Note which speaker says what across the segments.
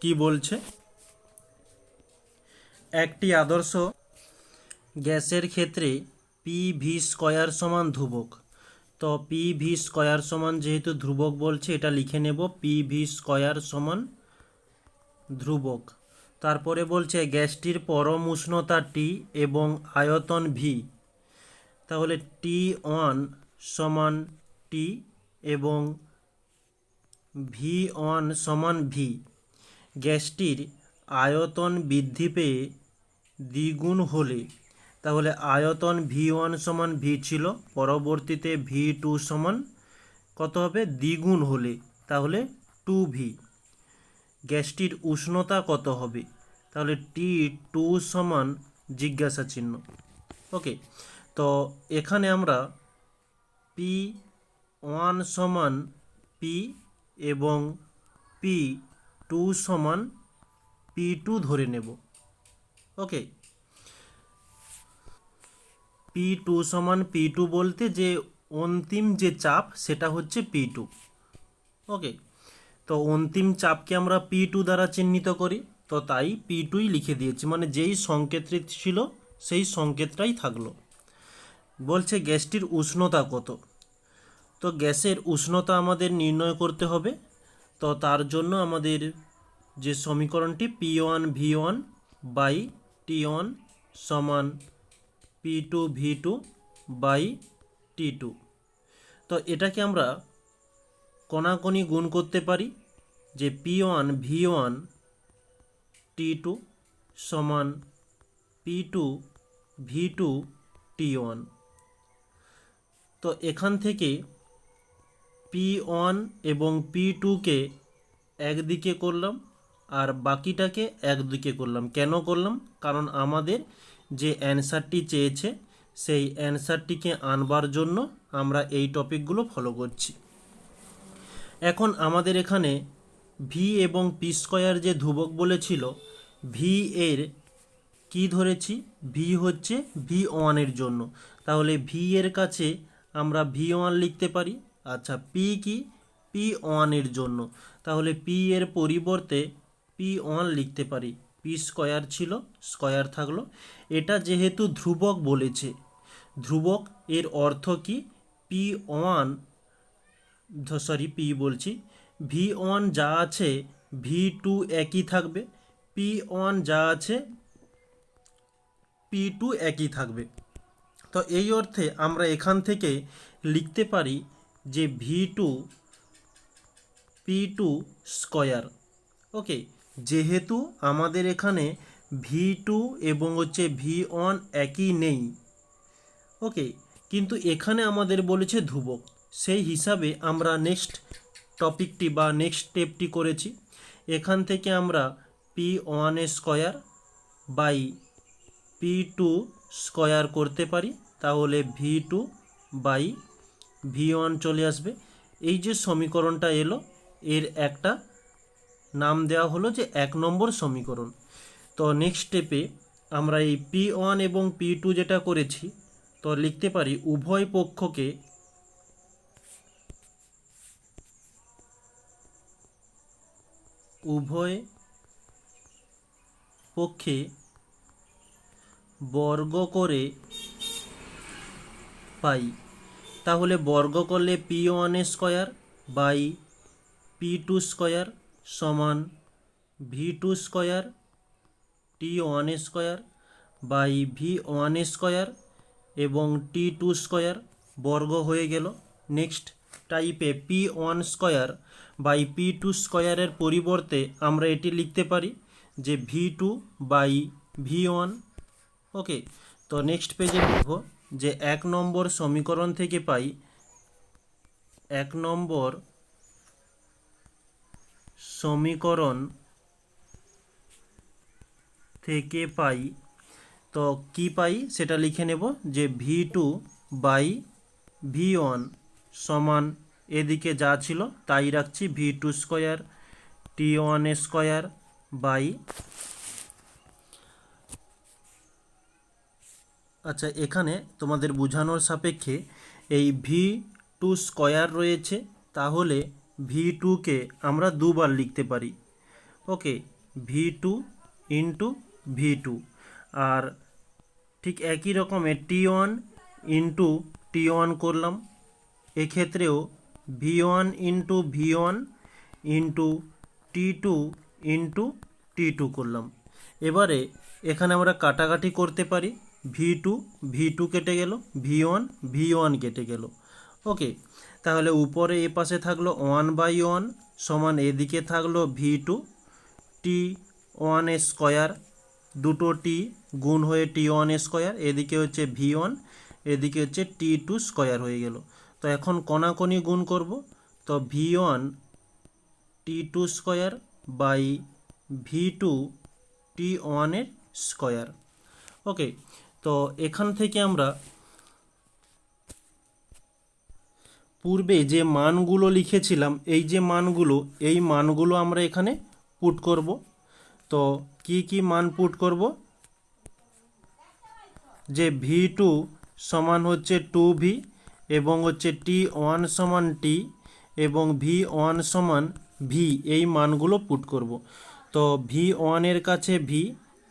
Speaker 1: কি বলছে? একটি আদর্শ গ্যাসের ক্ষেত্রে পি ভি স্কয়ার সমান ধ্রুবক। তো পি ভি স্কয়ার সমান যেহেতু ধ্রুবক বলছে, এটা লিখে নেব। পি ভি স্কয়ার সমান ধ্রুবক। তারপরে বলছে গ্যাসটির পরম উষ্ণতা টি এবং আয়তন ভি তাহলে টি ওয়ান সমান টি এবং ভি ওয়ান সমান ভি গ্যাসটির আয়তন বৃদ্ধি পেয়ে দ্বিগুণ হলে, তাহলে আয়তন ভি ওয়ান সমান ভি ছিল, পরবর্তীতে ভি টু সমান কত হবে? দ্বিগুণ হলে, তাহলে টু ভি। গ্যাসটির উষ্ণতা কত হবে? তাহলে টি টু সমান জিজ্ঞাসা চিহ্ন। ওকে তো এখানে আমরা পি ওয়ান সমান পি এবং পি টু সমান পি টু ধরে নেব। ওকে? পি টু সমান পি টু বলতে যে অন্তিম যে চাপ, সেটা হচ্ছে পি টু। ওকে? তো অন্তিম চাপকে আমরা পি টু দ্বারা চিহ্নিত করি। তো তাই পি টুই লিখে দিয়েছি। মানে যেই সংকেতটি ছিল, সেই সংকেতটাই থাকল। বলছে গ্যাসটির উষ্ণতা কত? তো গ্যাসের উষ্ণতা আমাদের নির্ণয় করতে হবে। তো তার জন্য আমাদের যে সমীকরণটি P one V one by T one সমান P two V two by T two তো এটাকে আমরা কণাকণি গুণ করতে পারি যে P one V one T two সমান P two V two T one তো এখান থেকে পি ওয়ান এবং পি টুকে একদিকে করলাম আর বাকিটাকে একদিকে করলাম। কেন করলাম? কারণ আমাদের যে অ্যান্সারটি চেয়েছে, সেই অ্যান্সারটিকে আনবার জন্য আমরা এই টপিকগুলো ফলো করছি। এখন আমাদের এখানে ভি এবং পি স্কয়ার যে ধ্রুবক বলেছিল ভি এর কি ধরেছি? ভি হচ্ছে ভি ওয়ানের জন্য। তাহলে ভি এর কাছে আমরা ভি ওয়ান লিখতে পারি। আচ্ছা পি কি? পি ওয়ানের জন্য। তাহলে পি এর পরিবর্তে পি ওয়ান লিখতে পারি। পি স্কয়ার ছিল স্কয়ার থাকল। এটা যেহেতু ধ্রুবক বলেছে। ধ্রুবক এর অর্থ কি? পি ওয়ান সরি পি বলছি। ভি ওয়ান যা আছে ভি টু একই থাকবে। পি ওয়ান যা আছে পি টু একই থাকবে। তো এই অর্থে আমরা এখান থেকে লিখতে পারি যে V two P two square okay যেহেতু আমাদের এখানে ভি টু এবং হচ্ছে ভি ওয়ান একই নেই। ওকে কিন্তু এখানে আমাদের বলেছে ধ্রুবক। সেই হিসাবে আমরা নেক্সট টপিকটি বা নেক্সট স্টেপটি করেছি। এখান থেকে আমরা P one square by P two square করতে পারি। তাহলে V two by V one চলে আসবে। এই যে সমীকরণটা এলো, এর একটা নাম দেওয়া হলো যে এক নম্বর সমীকরণ। তো নেক্সট স্টেপে আমরা এই পি ওয়ান এবং পি টু যেটা করেছি, তো লিখতে পারি উভয় পক্ষকে উভয় পক্ষে বর্গ করে পাই। তাহলে বর্গ করলে P one square by P two square সমান V two square T one square by V one square এবং টি টু স্কয়ার বর্গ হয়ে গেল। নেক্সট টাইপে P one square by P two স্কয়ারের পরিবর্তে আমরা এটি লিখতে পারি যে V two by V one okay তো নেক্সট পেজে লিখব যে এক নম্বর সমীকরণ থেকে পাই এক নম্বর সমীকরণ থেকে পাই, তো কি পাই সেটা লিখে নেব যে V two by V one সমান এদিকে যা ছিল তাই রাখছি V two square T one square by আচ্ছা এখানে তোমাদের বোঝানোর সাপেক্ষে এই ভি টু স্কয়ার রয়েছে, তাহলে ভি টুকে আমরা দুবার লিখতে পারি। Okay V two into V two আর ঠিক একই রকমের T one into T one করলাম। এক্ষেত্রেও V one into V one into T two into T two করলাম। এবারে এখানে আমরা কাটাকাটি করতে পারি। ভি টু ভি টু কেটে গেল। ভি ওয়ান ভি ওয়ান কেটে গেল। ওকে, তাহলে উপরে এ পাশে থাকল ওয়ান বাই ওয়ান সমান এদিকে থাকল V two, T one square, দুটো টি গুণ হয়ে টি ওয়ান স্কোয়ার, এদিকে হচ্ছে ভি ওয়ান, এদিকে হচ্ছে টি টু স্কোয়ার হয়ে গেল। তো এখন কণাকণি গুণ করব, তো V one T two square by V two T ওয়ানের স্কোয়ার। ওকে, তো এখান থেকে আমরা পূর্বে যে মানগুলো লিখেছিলাম, এই যে মানগুলো, এই মানগুলো আমরা এখানে পুট করব। তো কি কি মান পুট করব? যে ভি টু সমান হচ্ছে টু ভি এবং হচ্ছে টি ওয়ান সমান টি এবং ভি ওয়ান সমান ভি এই মানগুলো পুট করব। তো ভি ওয়ানের কাছে ভি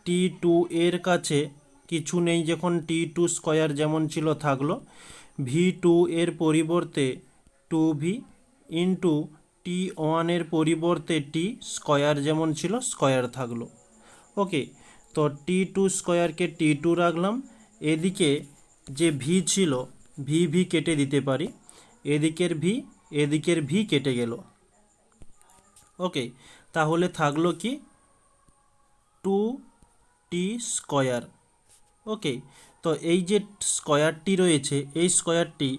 Speaker 1: টি টু এর কাছে কিছু নেই, যখন টি টু স্কোয়ার যেমন ছিল থাকল। ভি টু এর পরিবর্তে টু ভি ইন্টু টি ওয়ানের পরিবর্তে টি স্কোয়ার যেমন ছিল স্কোয়ার থাকল। ওকে তো টি টু স্কোয়ারকে টি টু রাখলাম। এদিকে যে ভি ছিল ভি ভি কেটে দিতে পারি। এদিকের ভি এদিকের ভি কেটে গেল। ওকে তাহলে থাকল কি? টু টি স্কোয়ার ওকে তো এই যে স্কোয়ারটি রয়েছে, এই স্কোয়ারটি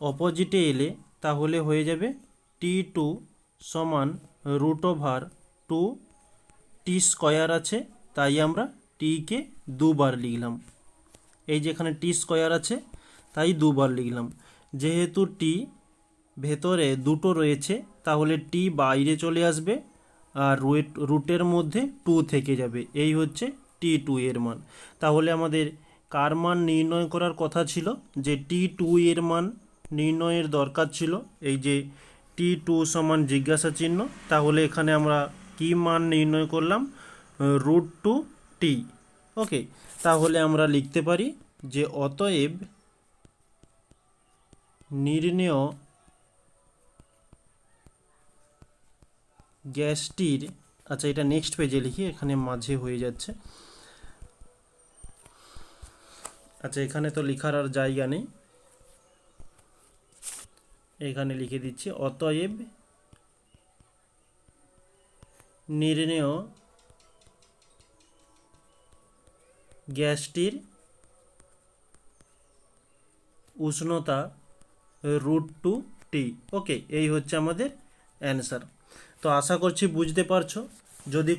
Speaker 1: অপোজিটে এলে তাহলে হয়ে যাবে টি টু সমান root over two T square আছে, তাই আমরা টিকে দুবার লিখলাম। এই যে এখানে টি স্কোয়ার আছে, তাই দুবার লিখলাম। যেহেতু টি ভেতরে দুটো রয়েছে, তাহলে টি বাইরে চলে আসবে আর রুট, রুটের মধ্যে টু থেকে যাবে। এই হচ্ছে টি টু এর মান। তাহলে আমাদের কার মান নির্ণয় করার কথা ছিল? যে টি টু এর মান নির্ণয়ের দরকার ছিল। এই যে টি টু সমান জিজ্ঞাসা চিহ্ন, তাহলে এখানে আমরা কি মান নির্ণয় করলাম? রুট টু টি ওকে তাহলে আমরা লিখতে পারি যে অতএব নির্ণেয় গ্যাসটির আচ্ছা এটা নেক্সট পেজে লিখি, এখানে মাঝে হয়ে যাচ্ছে। আচ্ছা এখানে তো লেখার আর জায়গা নেই। এখানে লিখে দিচ্ছি, অতএব নির্ণেয় গ্যাসটির উষ্ণতা রুট টু টি ওকে এই হচ্ছে আমাদের অ্যান্সার তো আশা করছি বুঝতে পারছ। যদি